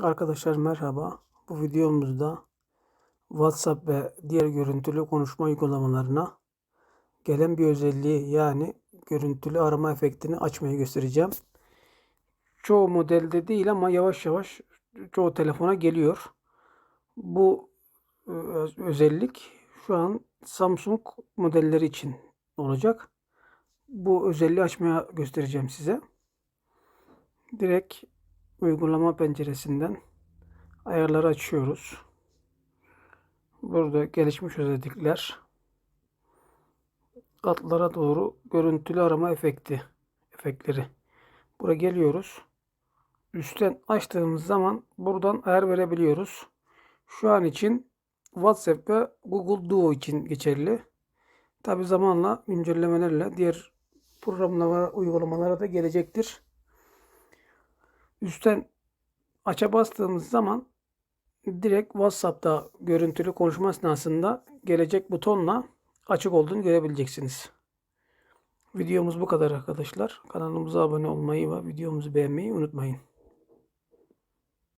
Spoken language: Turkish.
Arkadaşlar merhaba. Bu videomuzda WhatsApp ve diğer görüntülü konuşma uygulamalarına gelen bir özelliği yani görüntülü arama efektini açmayı göstereceğim. Çoğu modelde değil ama yavaş yavaş çoğu telefona geliyor. Bu e, özellik şu an Samsung modelleri için olacak. Bu özelliği açmaya göstereceğim size. Direkt uygulama penceresinden ayarları açıyoruz. Burada gelişmiş özellikler katlara doğru görüntülü arama efekti efektleri. Buraya geliyoruz. Üstten açtığımız zaman buradan ayar verebiliyoruz. Şu an için WhatsApp ve Google Duo için geçerli. Tabi zamanla güncellemelerle diğer programlara, uygulamalara da gelecektir. Üstten aça bastığımız zaman direkt WhatsApp'ta görüntülü konuşma esnasında gelecek butonla açık olduğunu görebileceksiniz. Videomuz bu kadar arkadaşlar. Kanalımıza abone olmayı ve videomuzu beğenmeyi unutmayın.